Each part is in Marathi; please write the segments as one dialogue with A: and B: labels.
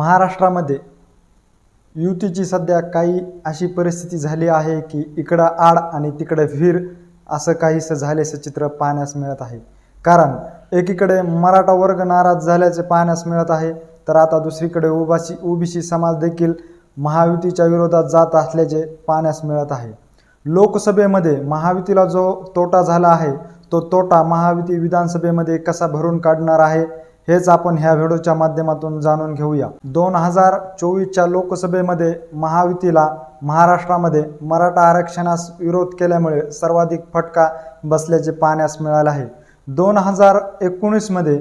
A: महाराष्ट्रामध्ये युतीची सध्या काही अशी परिस्थिती झाली आहे की इकडं आड आणि तिकडं विहीर असं काहीसं झाल्याचं चित्र पाहण्यास मिळत आहे. कारण एकीकडे मराठा वर्ग नाराज झाल्याचे पाहण्यास मिळत आहे तर आता दुसरीकडे ओबासी ओबीसी समाज देखील महायुतीच्या विरोधात जात असल्याचे पाहण्यास मिळत आहे. लोकसभेमध्ये महायुतीला जो तोटा झाला आहे तो तोटा महायुती विधानसभेमध्ये कसा भरून काढणार आहे हेच आपण ह्या व्हिडिओच्या माध्यमातून जाणून घेऊया. दोन हजार चोवीसच्या लोकसभेमध्ये महायुतीला महाराष्ट्रामध्ये मराठा आरक्षणास विरोध केल्यामुळे सर्वाधिक फटका बसल्याचे पाहण्यास मिळाले आहे. दोन हजार एकोणीसमध्ये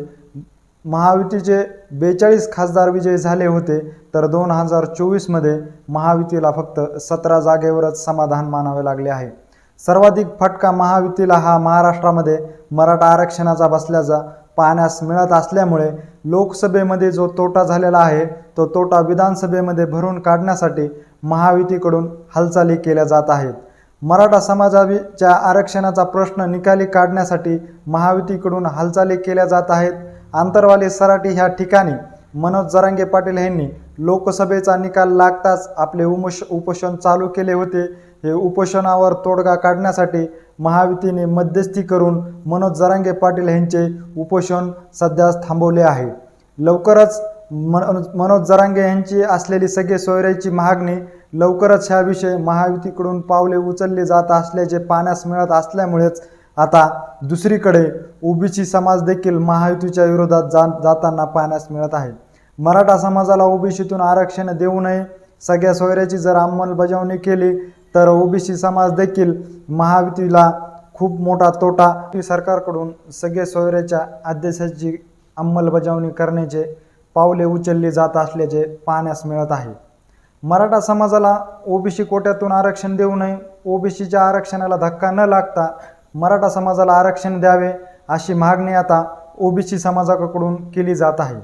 A: महायुतीचे बेचाळीस खासदार विजयी झाले होते तर दोन हजार चोवीसमध्ये महायुतीला फक्त सतरा जागेवरच समाधान मानावे लागले आहे. सर्वाधिक फटका महायुतीला हा महाराष्ट्रामध्ये मराठा आरक्षणाचा बसल्याचा पाहण्यास मिळत असल्यामुळे लोकसभेमध्ये जो तोटा झालेला आहे तो तोटा विधानसभेमध्ये भरून काढण्यासाठी महायुतीकडून हालचाली केल्या जात आहेत. मराठा समाजाच्या आरक्षणाचा प्रश्न निकाली काढण्यासाठी महायुतीकडून हालचाली केल्या जात आहेत. आंतरवाली सराटी ह्या ठिकाणी मनोज जरांगे पाटील यांनी लोकसभेचा निकाल लागताच आपले उमोश उपोषण चालू केले होते. हे उपोषणावर तोडगा काढण्यासाठी महायुतीने मध्यस्थी करून मनोज जरांगे पाटील यांचे उपोषण सध्या थांबवले आहे. लवकरच मनोज मनोज जरांगे यांची असलेली सगळे सोयऱ्याची मागणी लवकरच हा विषय महायुतीकडून पावले उचलले जात असल्याचे पाहण्यास मिळत असल्यामुळेच आता दुसरीकडे ओबीसी समाज देखील महायुतीच्या विरोधात जा जाताना पाहण्यास मिळत आहे. मराठा समाजाला ओबीसीतून आरक्षण देऊ नये सगळ्या सोयऱ्याची जर अंमलबजावणी केली तर ओबीसी समाज देखील महायुतीला खूप मोठा तोटा सरकारकडून सगळे सोयऱ्याच्या आदेशाची अंमलबजावणी करण्याचे पावले उचलली जात असल्याचे पाहण्यास मिळत आहे. मराठा समाजाला ओबीसी कोट्यातून आरक्षण देऊ नये ओबीसीच्या आरक्षणाला धक्का न लागता मराठा समाजाला आरक्षण द्यावे अशी मागणी आता ओबीसी समाजाकडून केली जात आहे.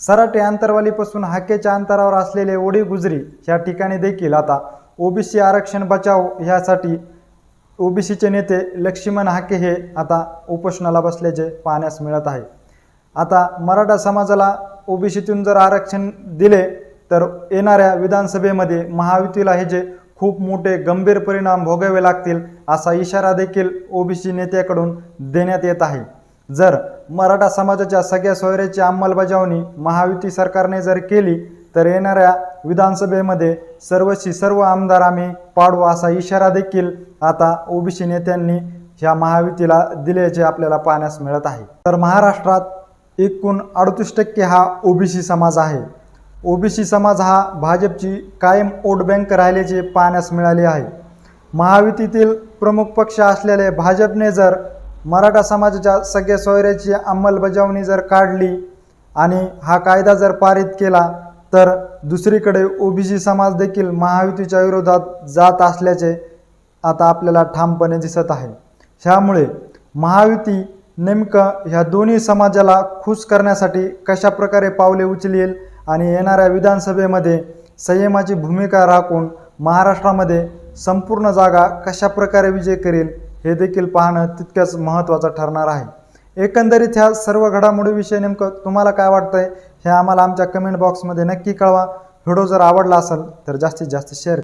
A: सराटे आंतरवालीपासून हाकेच्या अंतरावर असलेले ओडी गुजरी या ठिकाणी देखील आता ओबीसी आरक्षण बचाव ह्यासाठी ओबीसीचे नेते लक्ष्मण हाके हे आता उपोषणाला बसल्याचे पाहण्यास मिळत आहे. आता मराठा समाजाला ओबीसीतून जर आरक्षण दिले तर येणाऱ्या विधानसभेमध्ये महायुतीला हे जे खूप मोठे गंभीर परिणाम भोगावे लागतील असा इशारा देखील ओबीसी नेत्याकडून देण्यात येत आहे. जर मराठा समाजाच्या सगळ्या सोयऱ्याची अंमलबजावणी महायुती सरकारने जर केली तर येणाऱ्या विधानसभेमध्ये सर्वशी सर्व आमदार आम्ही पाडू असा इशारा देखील आता ओबीसी नेत्यांनी ह्या महायुतीला दिल्याचे आपल्याला पाहण्यास मिळत आहे. तर महाराष्ट्रात एकूण अडतीस टक्के हा ओबीसी समाज आहे. ओबीसी समाज हा भाजपची कायम वोट बँक राहिल्याचे पाहण्यास मिळाले आहे. महायुतीतील प्रमुख पक्ष असलेले भाजपने जर मराठा समाजाच्या सगळ्या सोयऱ्याची अंमलबजावणी जर काढली आणि हा कायदा जर पारित केला तर दुसरीकडे ओबीसी समाज देखील महायुतीच्या विरोधात जात असल्याचे आता आपल्याला ठामपणे दिसत आहे. ह्यामुळे महायुती नेमकं ह्या दोन्ही समाजाला खुश करण्यासाठी कशा प्रकारे पावले उचलेल आणि येणाऱ्या विधानसभेमध्ये संयमाची भूमिका राखून महाराष्ट्रामध्ये संपूर्ण जागा कशा प्रकारे विजय करेल हे देखील पाहणं तितकंच महत्त्वाचं ठरणार आहे. एकंदरीत ह्या सर्व घडामोडीविषयी नेमकं तुम्हाला काय वाटतंय हे आम्हाला आमच्या कमेंट बॉक्समध्ये नक्की कळवा. व्हिडिओ जर आवडला असेल तर जास्तीत जास्त शेअर